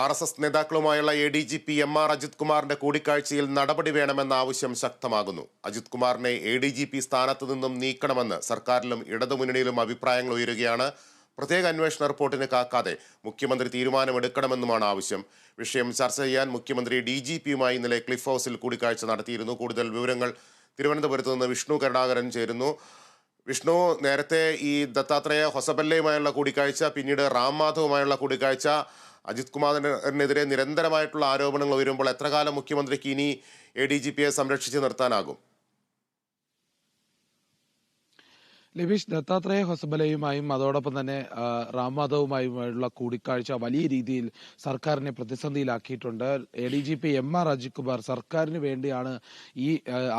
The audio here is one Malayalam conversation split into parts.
R S S നേതാക്കളുമായുള്ള A D G P M R Ajith കുമാറിന്റെ കൂടിക്കാഴ്ചയിൽ നടപടി വേണമെന്ന ആവശ്യം ശക്തമാകുന്നു. അജിത് കുമാറിനെ എ ഡി ജി പി സ്ഥാനത്ത് നിന്നും നീക്കണമെന്ന് സർക്കാരിലും ഇടതുമുന്നണിയിലും അഭിപ്രായങ്ങൾ ഉയരുകയാണ്. പ്രത്യേക അന്വേഷണ റിപ്പോർട്ടിന് കാക്കാതെ മുഖ്യമന്ത്രി തീരുമാനമെടുക്കണമെന്നുമാണ് ആവശ്യം. വിഷയം ചർച്ച ചെയ്യാൻ മുഖ്യമന്ത്രി ഡി ജി പിയുമായി ഇന്നലെ ക്ലിഫ് ഹൗസിൽ കൂടിക്കാഴ്ച നടത്തിയിരുന്നു. കൂടുതൽ വിവരങ്ങൾ തിരുവനന്തപുരത്ത് നിന്ന് വിഷ്ണു കരുണാകരൻ ചേരുന്നു. വിഷ്ണു നേരത്തെ ഈ ദത്താത്രേയ ഹൊസബല്ലയുമായുള്ള കൂടിക്കാഴ്ച പിന്നീട് റാം മാധവുമായുള്ള കൂടിക്കാഴ്ച അജിത് കുമാറിനെതിരെ നിരന്തരമായിട്ടുള്ള ആരോപണങ്ങൾ ഉയരുമ്പോൾ എത്ര കാലം മുഖ്യമന്ത്രിക്ക് ഇനി എ ഡി ജി പിയെ സംരക്ഷിച്ച് നിർത്താനാകും? ലിബീഷ് ദത്താത്രേയ ഹൊസബലയുമായും അതോടൊപ്പം തന്നെ റാം മാധവുമായുമായുള്ള കൂടിക്കാഴ്ച വലിയ രീതിയിൽ സർക്കാരിനെ പ്രതിസന്ധിയിലാക്കിയിട്ടുണ്ട്. A D G P M R Ajith Kumar സർക്കാരിന് വേണ്ടിയാണ് ഈ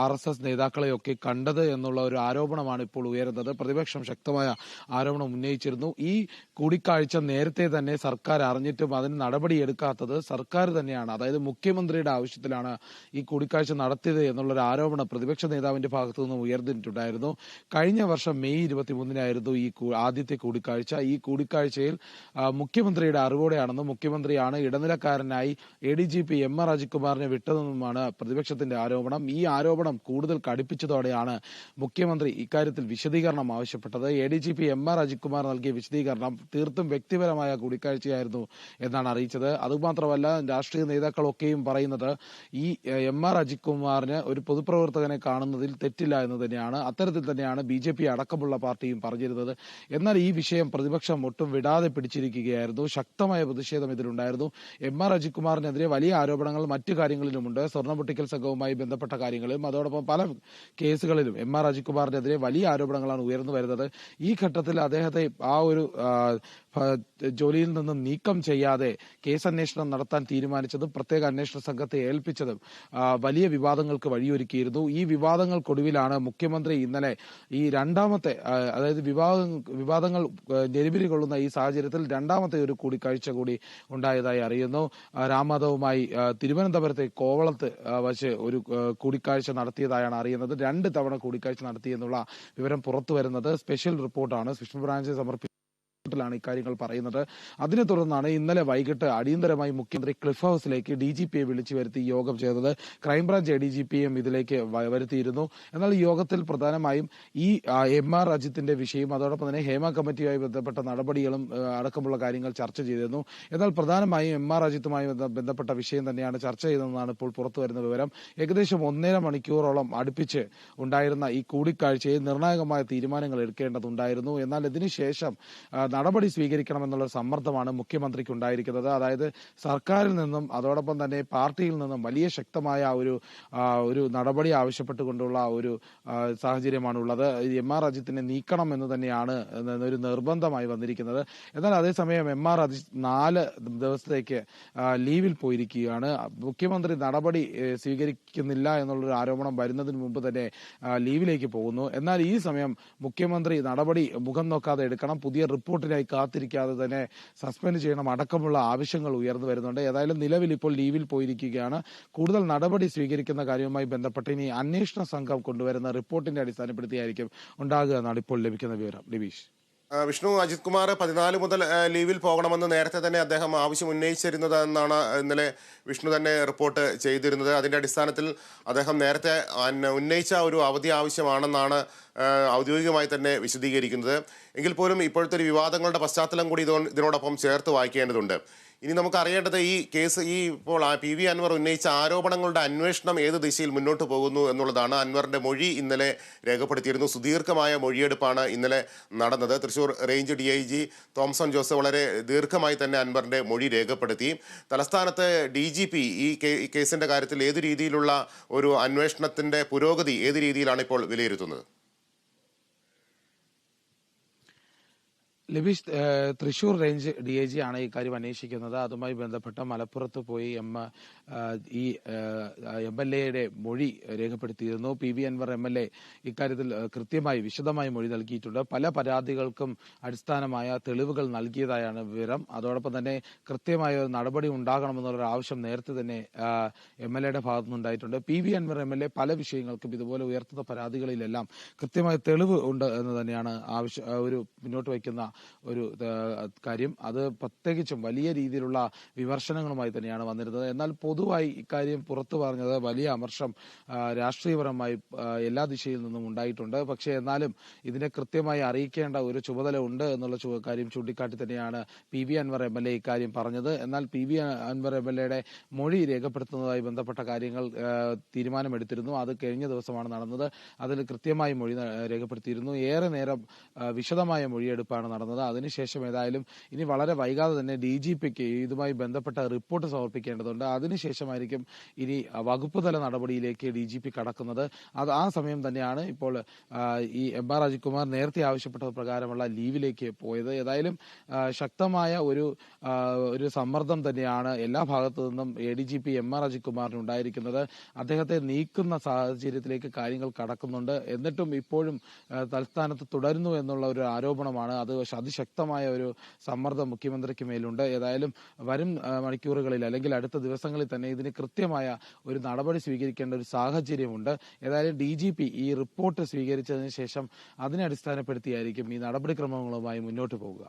ആർ എസ് എസ് നേതാക്കളെയൊക്കെ കണ്ടത് എന്നുള്ള ഒരു ആരോപണമാണ് ഇപ്പോൾ ഉയരുന്നത്. പ്രതിപക്ഷം ശക്തമായ ആരോപണം ഉന്നയിച്ചിരുന്നു. ഈ കൂടിക്കാഴ്ച നേരത്തെ തന്നെ സർക്കാർ അറിഞ്ഞിട്ടും അതിന് നടപടിയെടുക്കാത്തത് സർക്കാർ തന്നെയാണ്. അതായത് മുഖ്യമന്ത്രിയുടെ ആവശ്യത്തിലാണ് ഈ കൂടിക്കാഴ്ച നടത്തിയത് എന്നുള്ളൊരു ആരോപണം പ്രതിപക്ഷ നേതാവിന്റെ ഭാഗത്തു നിന്നും ഉയർന്നിട്ടുണ്ടായിരുന്നു. കഴിഞ്ഞ വർഷം മെയ് ഇരുപത്തിമൂന്നിനായിരുന്നു ഈ ആദ്യത്തെ കൂടിക്കാഴ്ച. ഈ കൂടിക്കാഴ്ചയിൽ മുഖ്യമന്ത്രിയുടെ അറിവോടെയാണെന്നും മുഖ്യമന്ത്രിയാണ് ഇടനിലക്കാരനായി A D G P M R അജിത്കുമാറിനെ വിട്ടതെന്നുമാണ് പ്രതിപക്ഷത്തിന്റെ ആരോപണം. ഈ ആരോപണം കൂടുതൽ കടുപ്പിച്ചതോടെയാണ് മുഖ്യമന്ത്രി ഇക്കാര്യത്തിൽ വിശദീകരണം ആവശ്യപ്പെട്ടത്. A D G P M R Ajithkumar നൽകിയ വിശദീകരണം തീർത്തും വ്യക്തിപരമായ കൂടിക്കാഴ്ചയായിരുന്നു എന്നാണ് അറിയിച്ചത്. അതുമാത്രമല്ല രാഷ്ട്രീയ നേതാക്കളൊക്കെയും പറയുന്നത് ഈ എം ആർ അജിത്കുമാറിന് ഒരു പൊതുപ്രവർത്തകനെ കാണുന്നതിൽ തെറ്റില്ല എന്ന് തന്നെയാണ്. അത്തരത്തിൽ തന്നെയാണ് ബി ജെ പി അടക്കമുള്ള പാർട്ടിയും പറഞ്ഞിരുന്നത്. എന്നാൽ ഈ വിഷയം പ്രതിപക്ഷം ഒട്ടും വിടാതെ പിടിച്ചിരിക്കുകയായിരുന്നു. ശക്തമായ പ്രതിഷേധം ഇതിലുണ്ടായിരുന്നു. എം ആർ അജിത്കുമാറിനെതിരെ വലിയ ആരോപണങ്ങൾ മറ്റു കാര്യങ്ങളിലുമുണ്ട്. സ്വർണ പൊട്ടിക്കൽ സംഘവുമായി ബന്ധപ്പെട്ട കാര്യങ്ങളിലും അതോടൊപ്പം പല കേസുകളിലും എം ആർ അജിത്കുമാറിനെതിരെ വലിയ ആരോപണങ്ങളാണ് ഉയർന്നു വരുന്നത്. ഈ ഘട്ടത്തിൽ അദ്ദേഹത്തെ ആ ഒരു ജോലിയിൽ നിന്നും നീക്കം ചെയ്യാതെ കേസ് അന്വേഷണം നടത്താൻ തീരുമാനിച്ചതും പ്രത്യേക അന്വേഷണ സംഘത്തെ ഏൽപ്പിച്ചതും വലിയ വിവാദങ്ങൾക്ക് വഴിയൊരുക്കിയിരുന്നു. ഈ വിവാദങ്ങൾക്കൊടുവിലാണ് മുഖ്യമന്ത്രി ഇന്നലെ ഈ രണ്ടാമത്തെ ആ, അതായത് വിവാദ വിവാദങ്ങൾ ഞെരുവിരി കൊള്ളുന്ന ഈ സാഹചര്യത്തിൽ രണ്ടാമത്തെ ഒരു കൂടിക്കാഴ്ച കൂടി ഉണ്ടായതായി അറിയുന്നു. ആ, രാംമാധവുമായി തിരുവനന്തപുരത്തെ കോവളത്ത് വച്ച് ഒരു കൂടിക്കാഴ്ച നടത്തിയതായാണ് അറിയുന്നത്. രണ്ട് തവണ കൂടിക്കാഴ്ച നടത്തിയെന്നുള്ള വിവരം പുറത്തു വരുന്നത് സ്പെഷ്യൽ റിപ്പോർട്ടാണ്. സ്പെഷ്യൽ ബ്രാഞ്ച് സമർപ്പിച്ചത് ാണ് ഇക്കാര്യങ്ങൾ പറയുന്നത്. അതിനെ തുടർന്നാണ് ഇന്നലെ വൈകിട്ട് അടിയന്തരമായി മുഖ്യമന്ത്രി ക്ലിഫ് ഹൌസിലേക്ക് ഡി ജി പിയെ വിളിച്ചു വരുത്തി യോഗം ചെയ്തത്. ക്രൈംബ്രാഞ്ച് എ ഡി ജി പിയും ഇതിലേക്ക് വരുത്തിയിരുന്നു. എന്നാൽ യോഗത്തിൽ പ്രധാനമായും ഈ എം ആർ അജിത്തിന്റെ വിഷയം അതോടൊപ്പം തന്നെ ഹേമ കമ്മിറ്റിയുമായി ബന്ധപ്പെട്ട നടപടികളും അടക്കമുള്ള കാര്യങ്ങൾ ചർച്ച ചെയ്തിരുന്നു. എന്നാൽ പ്രധാനമായും എം ആർ അജിത്തുമായി ബന്ധപ്പെട്ട വിഷയം തന്നെയാണ് ചർച്ച ചെയ്തതെന്നാണ് ഇപ്പോൾ പുറത്തു വരുന്ന വിവരം. ഏകദേശം ഒന്നര മണിക്കൂറോളം അടുപ്പിച്ച് ഉണ്ടായിരുന്ന ഈ കൂടിക്കാഴ്ചയിൽ നിർണായകമായ തീരുമാനങ്ങൾ എടുക്കേണ്ടതുണ്ടായിരുന്നു. എന്നാൽ ഇതിനുശേഷം നടപടി സ്വീകരിക്കണമെന്നുള്ള സമ്മർദ്ദമാണ് മുഖ്യമന്ത്രിക്ക് ഉണ്ടായിരിക്കുന്നത് അതായത് സർക്കാരിൽ നിന്നും അതോടൊപ്പം തന്നെ പാർട്ടിയിൽ നിന്നും വലിയ ശക്തമായ ഒരു ഒരു നടപടി ആവശ്യപ്പെട്ടുകൊണ്ടുള്ള ഒരു സാഹചര്യമാണ് ഉള്ളത് എം ആർ അജിത്തിനെ നീക്കണം എന്ന് തന്നെയാണ് ഒരു നിർബന്ധമായി വന്നിരിക്കുന്നത്. എന്നാൽ അതേസമയം എം ആർ അജിത് നാല് ദിവസത്തേക്ക് ലീവിൽ പോയിരിക്കുകയാണ്. മുഖ്യമന്ത്രി നടപടി സ്വീകരിക്കുന്നില്ല എന്നുള്ളൊരു ആരോപണം വരുന്നതിന് മുമ്പ് തന്നെ ലീവിലേക്ക് പോകുന്നു. എന്നാൽ ഈ സമയം മുഖ്യമന്ത്രി നടപടി മുഖം നോക്കാതെ എടുക്കണം. പുതിയ റിപ്പോർട്ടിനായി കാത്തിരിക്കാതെ തന്നെ സസ്പെൻഡ് ചെയ്യണം അടക്കമുള്ള ആവശ്യങ്ങൾ ഉയർന്നു വരുന്നുണ്ട്. ഏതായാലും നിലവിൽ ഇപ്പോൾ ലീവിൽ പോയിരിക്കുകയാണ്. കൂടുതൽ നടപടി സ്വീകരിക്കുന്ന കാര്യവുമായി ബന്ധപ്പെട്ട് ഇനി അന്വേഷണ സംഘം കൊണ്ടുവരുന്ന റിപ്പോർട്ടിന്റെ അടിസ്ഥാനപ്പെടുത്തിയായിരിക്കും ഉണ്ടാകുക എന്നാണ് ഇപ്പോൾ ലഭിക്കുന്ന വിവരം. ലിബീഷ് വിഷ്ണു അജിത് കുമാർ പതിനാല് മുതൽ ലീവിൽ പോകണമെന്ന് നേരത്തെ തന്നെ അദ്ദേഹം ആവശ്യം ഉന്നയിച്ചിരുന്നത് എന്നാണ് ഇന്നലെ വിഷ്ണു തന്നെ റിപ്പോർട്ട് ചെയ്തിരുന്നത്. അതിന്റെ അടിസ്ഥാനത്തിൽ അദ്ദേഹം നേരത്തെ ഉന്നയിച്ച ഒരു അവധി ആവശ്യമാണെന്നാണ് ഔദ്യോഗികമായി തന്നെ വിശദീകരിക്കുന്നത്. എങ്കിൽ പോലും ഇപ്പോഴത്തെ ഒരു വിവാദങ്ങളുടെ പശ്ചാത്തലം കൂടി ഇതോ ഇതിനോടൊപ്പം ചേർത്ത് വായിക്കേണ്ടതുണ്ട്. ഇനി നമുക്ക് അറിയേണ്ടത് ഈ കേസ് ഈ ഇപ്പോൾ ആ പി വി അൻവർ ഉന്നയിച്ച ആരോപണങ്ങളുടെ അന്വേഷണം ഏത് ദിശയിൽ മുന്നോട്ട് പോകുന്നു എന്നുള്ളതാണ് അൻവറിന്റെ മൊഴി ഇന്നലെ രേഖപ്പെടുത്തിയിരുന്നു. സുദീർഘമായ മൊഴിയെടുപ്പാണ് ഇന്നലെ നടന്നത്. Thrissur range D I G Thomson Jose വളരെ ദീർഘമായി തന്നെ അൻവറിന്റെ മൊഴി രേഖപ്പെടുത്തി. തലസ്ഥാനത്ത് ഡി ജി പി ഈ കേസിന്റെ കാര്യത്തിൽ ഏത് രീതിയിലുള്ള ഒരു അന്വേഷണത്തിന്റെ പുരോഗതി ഏത് രീതിയിലാണ് ഇപ്പോൾ വിലയിരുത്തുന്നത്? Labeesh Thrissur range D I G ആണ് ഇക്കാര്യം അന്വേഷിക്കുന്നത്. അതുമായി ബന്ധപ്പെട്ട് മലപ്പുറത്ത് പോയി എം ഈ എം എൽ എയുടെ മൊഴി രേഖപ്പെടുത്തിയിരുന്നു. P V Anvar M L A ഇക്കാര്യത്തിൽ കൃത്യമായി വിശദമായി മൊഴി നൽകിയിട്ടുണ്ട്. പല പരാതികൾക്കും അടിസ്ഥാനമായ തെളിവുകൾ നൽകിയതായാണ് വിവരം. അതോടൊപ്പം തന്നെ കൃത്യമായ ഒരു നടപടി ഉണ്ടാകണമെന്നുള്ള ആവശ്യം നേരത്തെ തന്നെ എം എൽ എയുടെ ഭാഗത്തു നിന്നുണ്ടായിട്ടുണ്ട് P V Anvar M L A പല വിഷയങ്ങൾക്കും ഇതുപോലെ ഉയർത്തുന്ന പരാതികളിലെല്ലാം കൃത്യമായ തെളിവ് ഉണ്ട് എന്ന് തന്നെയാണ് ആവശ്യം ഒരു മുന്നോട്ട് വയ്ക്കുന്ന ഒരു കാര്യം. അത് പ്രത്യേകിച്ചും വലിയ രീതിയിലുള്ള വിമർശനങ്ങളുമായി തന്നെയാണ് വന്നിരുന്നത്. എന്നാൽ പൊതുവായി ഇക്കാര്യം പുറത്തു പറഞ്ഞത് വലിയ അമർഷം രാഷ്ട്രീയപരമായി എല്ലാ ദിശയിൽ നിന്നും ഉണ്ടായിട്ടുണ്ട്. പക്ഷേ എന്നാലും ഇതിനെ കൃത്യമായി അറിയിക്കേണ്ട ഒരു ചുമതല ഉണ്ട് എന്നുള്ള കാര്യം ചൂണ്ടിക്കാട്ടി തന്നെയാണ് P V Anvar M L A ഇക്കാര്യം പറഞ്ഞത്. എന്നാൽ P V Anvar M L എയുടെ മൊഴി രേഖപ്പെടുത്തുന്നതുമായി ബന്ധപ്പെട്ട കാര്യങ്ങൾ തീരുമാനമെടുത്തിരുന്നു. അത് കഴിഞ്ഞ ദിവസമാണ് നടന്നത്. അതിൽ കൃത്യമായി മൊഴി രേഖപ്പെടുത്തിയിരുന്നു. ഏറെ നേരം വിശദമായ മൊഴിയെടുപ്പാണ് നടന്നത്. അതിനുശേഷം ഏതായാലും ഇനി വളരെ വൈകാതെ തന്നെ ഡി ജി പിക്ക് ഇതുമായി ബന്ധപ്പെട്ട റിപ്പോർട്ട് സമർപ്പിക്കേണ്ടതുണ്ട്. അതിനുശേഷമായിരിക്കും ഇനി വകുപ്പ് തല നടപടിയിലേക്ക് ഡി ജി പി കടക്കുന്നത്. അത് ആ സമയം തന്നെയാണ് ഇപ്പോൾ ഈ എം ആർ അജിത്കുമാർ നേരത്തെ ആവശ്യപ്പെട്ടത് പ്രകാരമുള്ള ലീവിലേക്ക് പോയത്. ഏതായാലും ശക്തമായ ഒരു ഒരു സമ്മർദ്ദം തന്നെയാണ് എല്ലാ ഭാഗത്തു നിന്നും A D G P M R അജിത്കുമാറിന് ഉണ്ടായിരിക്കുന്നത്. അദ്ദേഹത്തെ നീക്കുന്ന സാഹചര്യത്തിലേക്ക് കാര്യങ്ങൾ കടക്കുന്നുണ്ട്. എന്നിട്ടും ഇപ്പോഴും തലസ്ഥാനത്ത് തുടരുന്നു എന്നുള്ള ഒരു ആരോപണമാണ് അത് അതിശക്തമായ ഒരു സമ്മർദ്ദം മുഖ്യമന്ത്രിക്ക് മേലുണ്ട്. ഏതായാലും വരും മണിക്കൂറുകളിൽ അല്ലെങ്കിൽ അടുത്ത ദിവസങ്ങളിൽ തന്നെ ഇതിന് കൃത്യമായ ഒരു നടപടി സ്വീകരിക്കേണ്ട ഒരു സാഹചര്യമുണ്ട്. ഏതായാലും ഡി ജി പി ഈ റിപ്പോർട്ട് സ്വീകരിച്ചതിന് ശേഷം അതിനെ അടിസ്ഥാനപ്പെടുത്തിയായിരിക്കും ഈ നടപടിക്രമങ്ങളുമായി മുന്നോട്ട് പോകുക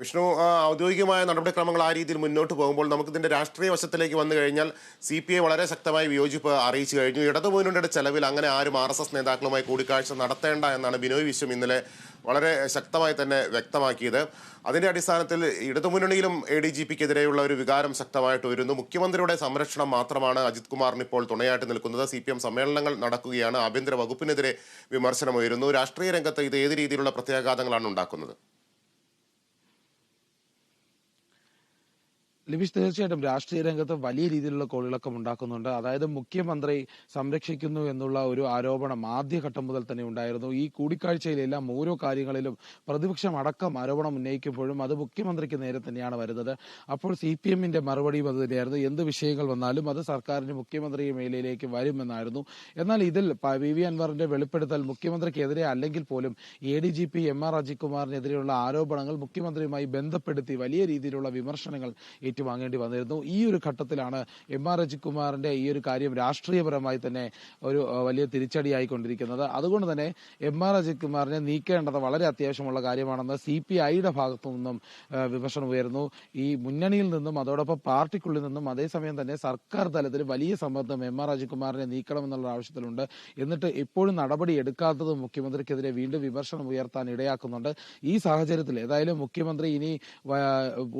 വിഷ്ണു ഔദ്യോഗികമായ നടപടിക്രമങ്ങൾ ആ രീതിയിൽ മുന്നോട്ട് പോകുമ്പോൾ നമുക്ക് ഇതിന്റെ രാഷ്ട്രീയ വശത്തിലേക്ക് വന്നു കഴിഞ്ഞാൽ സി പി ഐ വളരെ ശക്തമായി വിയോജിപ്പ് അറിയിച്ചു കഴിഞ്ഞു. ഇടതുമുന്നണിയുടെ ചെലവിൽ അങ്ങനെ ആരും ആർ എസ് എസ് നേതാക്കളുമായി കൂടിക്കാഴ്ച നടത്തേണ്ട എന്നാണ് ബിനോയ് വിശ്വം ഇന്നലെ വളരെ ശക്തമായി തന്നെ വ്യക്തമാക്കിയത്. അതിന്റെ അടിസ്ഥാനത്തിൽ ഇടതുമുന്നണിയിലും എ ഡി ജി പിക്കെതിരെയുള്ള ഒരു വികാരം ശക്തമായിട്ട് വരുന്നു മുഖ്യമന്ത്രിയുടെ സംരക്ഷണം മാത്രമാണ് അജിത് കുമാറിന് ഇപ്പോൾ തുണയായിട്ട് നിൽക്കുന്നത്. സി പി എം സമ്മേളനങ്ങൾ നടക്കുകയാണ്. ആഭ്യന്തര വകുപ്പിനെതിരെ വിമർശനമുയരുന്നു രാഷ്ട്രീയ രംഗത്ത് ഇത് ഏത് രീതിയിലുള്ള പ്രത്യാഘാതങ്ങളാണ് ഉണ്ടാക്കുന്നത്? ലിബിഷ് തീർച്ചയായിട്ടും രാഷ്ട്രീയ രംഗത്ത് വലിയ രീതിയിലുള്ള കോളിളക്കം ഉണ്ടാക്കുന്നുണ്ട്. അതായത് മുഖ്യമന്ത്രി സംരക്ഷിക്കുന്നു എന്നുള്ള ഒരു ആരോപണം ആദ്യഘട്ടം മുതൽ തന്നെ ഉണ്ടായിരുന്നു. ഈ കൂടിക്കാഴ്ചയിലെല്ലാം ഓരോ കാര്യങ്ങളിലും പ്രതിപക്ഷം അടക്കം ആരോപണം ഉന്നയിക്കുമ്പോഴും അത് മുഖ്യമന്ത്രിക്ക് നേരെ തന്നെയാണ് വരുന്നത്. അപ്പോൾ സി പി എമ്മിന്റെ മറുപടിയും അത് തന്നെയായിരുന്നു. എന്ത് വിഷയങ്ങൾ വന്നാലും അത് സർക്കാരിന് മുഖ്യമന്ത്രി മേലയിലേക്ക് വരുമെന്നായിരുന്നു. എന്നാൽ ഇതിൽ വി വി അൻവറിന്റെ വെളിപ്പെടുത്തൽ മുഖ്യമന്ത്രിക്കെതിരെ അല്ലെങ്കിൽ പോലും A D G P M R അജിത്കുമാറിനെതിരെയുള്ള ആരോപണങ്ങൾ മുഖ്യമന്ത്രിയുമായി ബന്ധപ്പെടുത്തി വലിയ രീതിയിലുള്ള വിമർശനങ്ങൾ ഏറ്റുവാങ്ങേണ്ടി വന്നിരുന്നു. ഈ ഒരു ഘട്ടത്തിലാണ് എം ആർ അജിത്കുമാറിന്റെ ഈ ഒരു കാര്യം രാഷ്ട്രീയപരമായി തന്നെ ഒരു വലിയ തിരിച്ചടിയായിക്കൊണ്ടിരിക്കുന്നത്. അതുകൊണ്ട് തന്നെ എം ആർ അജിത്കുമാറിനെ നീക്കേണ്ടത് വളരെ അത്യാവശ്യമുള്ള കാര്യമാണെന്ന് സി പി ഐയുടെ ഭാഗത്തു നിന്നും വിമർശനം ഉയർന്നു ഈ മുന്നണിയിൽ നിന്നും അതോടൊപ്പം പാർട്ടിക്കുള്ളിൽ നിന്നും അതേസമയം തന്നെ സർക്കാർ തലത്തിൽ വലിയ സമ്മർദ്ദം എം ആർ അജിത്കുമാറിനെ നീക്കണമെന്നുള്ള ആവശ്യത്തിലുണ്ട്. എന്നിട്ട് ഇപ്പോഴും നടപടി എടുക്കാത്തത് മുഖ്യമന്ത്രിക്കെതിരെ വീണ്ടും വിമർശനം ഉയർത്താൻ ഇടയാക്കുന്നുണ്ട്. ഈ സാഹചര്യത്തിൽ ഏതായാലും മുഖ്യമന്ത്രി ഇനി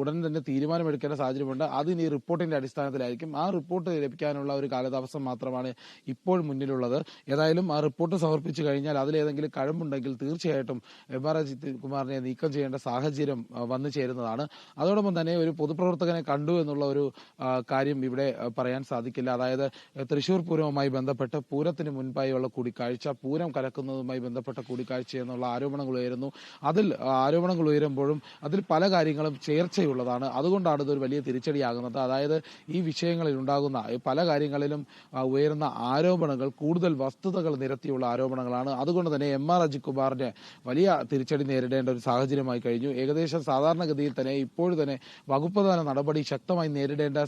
ഉടൻ തന്നെ തീരുമാനമെടുക്കേണ്ട സാഹചര്യമുണ്ട്. അത് ഇനി റിപ്പോർട്ടിന്റെ അടിസ്ഥാനത്തിലായിരിക്കും. ആ റിപ്പോർട്ട് ലഭിക്കാനുള്ള ഒരു കാലതാമസം മാത്രമാണ് ഇപ്പോൾ മുന്നിലുള്ളത്. ഏതായാലും ആ റിപ്പോർട്ട് സമർപ്പിച്ചു കഴിഞ്ഞാൽ അതിലേതെങ്കിലും കഴമ്പുണ്ടെങ്കിൽ തീർച്ചയായിട്ടും എം ആർ അജിത് കുമാറിനെ നീക്കം ചെയ്യേണ്ട സാഹചര്യം വന്നു ചേരുന്നതാണ്. അതോടൊപ്പം തന്നെ ഒരു പൊതുപ്രവർത്തകനെ കണ്ടു എന്നുള്ള ഒരു കാര്യം ഇവിടെ പറയാൻ സാധിക്കില്ല. അതായത് തൃശൂർ പൂരവുമായി ബന്ധപ്പെട്ട് പൂരത്തിന് മുൻപായുള്ള കൂടിക്കാഴ്ച പൂരം കലക്കുന്നതുമായി ബന്ധപ്പെട്ട കൂടിക്കാഴ്ച എന്നുള്ള ആരോപണങ്ങൾ ഉയരുന്നു. അതിൽ ആരോപണങ്ങൾ ഉയരുമ്പോഴും അതിൽ പല കാര്യങ്ങളും ചേർച്ചയുള്ളതാണ്. അതുകൊണ്ടാണ് ഇതൊരു വലിയ തിരിച്ചടിയാകുന്നത്. അതായത് ഈ വിഷയങ്ങളിൽ ഉണ്ടാകുന്ന പല കാര്യങ്ങളിലും ഉയരുന്ന ആരോപണങ്ങൾ കൂടുതൽ വസ്തുതകൾ നിരത്തിയുള്ള ആരോപണങ്ങളാണ്. അതുകൊണ്ട് തന്നെ എം ആർ കുമാറിന്റെ വലിയ തിരിച്ചടി നേരിടേണ്ട ഒരു സാഹചര്യമായി കഴിഞ്ഞു. ഏകദേശം സാധാരണഗതിയിൽ തന്നെ ഇപ്പോഴും തന്നെ വകുപ്പ് നടപടി ശക്തമായി നേരിടേണ്ട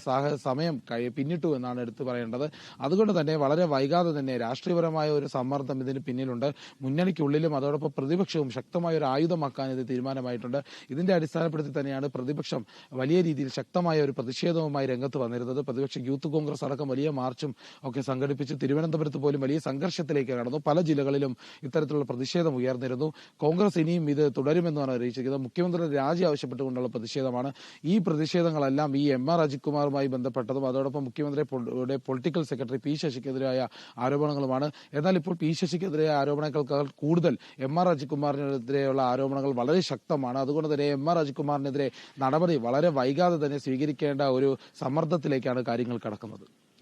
സമയം പിന്നിട്ടു എന്നാണ് എടുത്തു പറയേണ്ടത്. അതുകൊണ്ട് തന്നെ വളരെ വൈകാതെ തന്നെ രാഷ്ട്രീയപരമായ ഒരു സമ്മർദ്ദം ഇതിന് പിന്നിലുണ്ട്. മുന്നണിക്കുള്ളിലും അതോടൊപ്പം പ്രതിപക്ഷവും ശക്തമായ ഒരു ആയുധമാക്കാൻ ഇത് തീരുമാനമായിട്ടുണ്ട്. ഇതിന്റെ അടിസ്ഥാനപ്പെടുത്തി തന്നെയാണ് പ്രതിപക്ഷം വലിയ രീതിയിൽ ശക്തമായ ഒരു പ്രതിഷേധവുമായി രംഗത്ത് വന്നിരുന്നത് പ്രതിപക്ഷ യൂത്ത് കോൺഗ്രസ് അടക്കം വലിയ മാർച്ചും ഒക്കെ സംഘടിപ്പിച്ച് തിരുവനന്തപുരത്ത് പോലും വലിയ സംഘർഷത്തിലേക്ക് കടന്നു. പല ജില്ലകളിലും ഇത്തരത്തിലുള്ള പ്രതിഷേധം ഉയർന്നിരുന്നു. കോൺഗ്രസ് ഇനിയും ഇത് തുടരുമെന്നാണ് അറിയിച്ചിരിക്കുന്നത്. മുഖ്യമന്ത്രിയുടെ രാജി ആവശ്യപ്പെട്ടുകൊണ്ടുള്ള പ്രതിഷേധമാണ് ഈ പ്രതിഷേധങ്ങളെല്ലാം ഈ എം ആർ അജിത് കുമാറുമായി ബന്ധപ്പെട്ടതും അതോടൊപ്പം മുഖ്യമന്ത്രിയുടെ പൊളിറ്റിക്കൽ സെക്രട്ടറി പി ശശിക്കെതിരായ ആരോപണങ്ങളുമാണ്. എന്നാൽ ഇപ്പോൾ പി ശശിക്കെതിരായ ആരോപണങ്ങൾക്കാൾ കൂടുതൽ എം ആർ അജിത് കുമാറിനെതിരെയുള്ള ആരോപണങ്ങൾ വളരെ ശക്തമാണ്. അതുകൊണ്ട് തന്നെ എം ആർ അജിത് കുമാറിനെതിരെ നടപടി വളരെ വൈകാതെ തന്നെ സ്വീകരിക്കേണ്ട ഒരു സമ്മർദ്ദത്തിലേക്കാണ് കാര്യങ്ങൾ കടക്കുന്നത്.